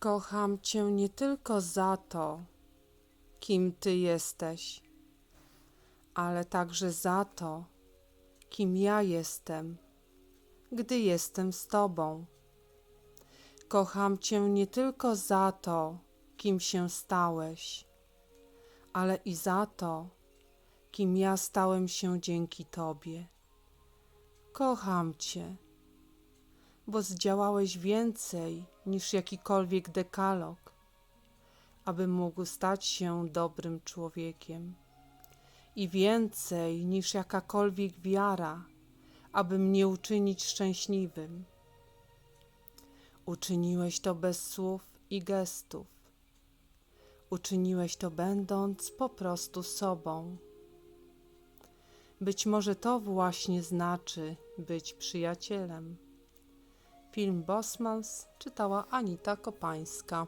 Kocham Cię nie tylko za to, kim Ty jesteś, ale także za to, kim ja jestem, gdy jestem z Tobą. Kocham Cię nie tylko za to, kim się stałeś, ale i za to, kim ja stałem się dzięki Tobie. Kocham Cię, bo zdziałałeś więcej niż jakikolwiek dekalog, aby mógł stać się dobrym człowiekiem, i więcej niż jakakolwiek wiara, aby mnie uczynić szczęśliwym. Uczyniłeś to bez słów i gestów. Uczyniłeś to będąc po prostu sobą. Być może to właśnie znaczy być przyjacielem. Film Bosmans czytała Anita Kopańska.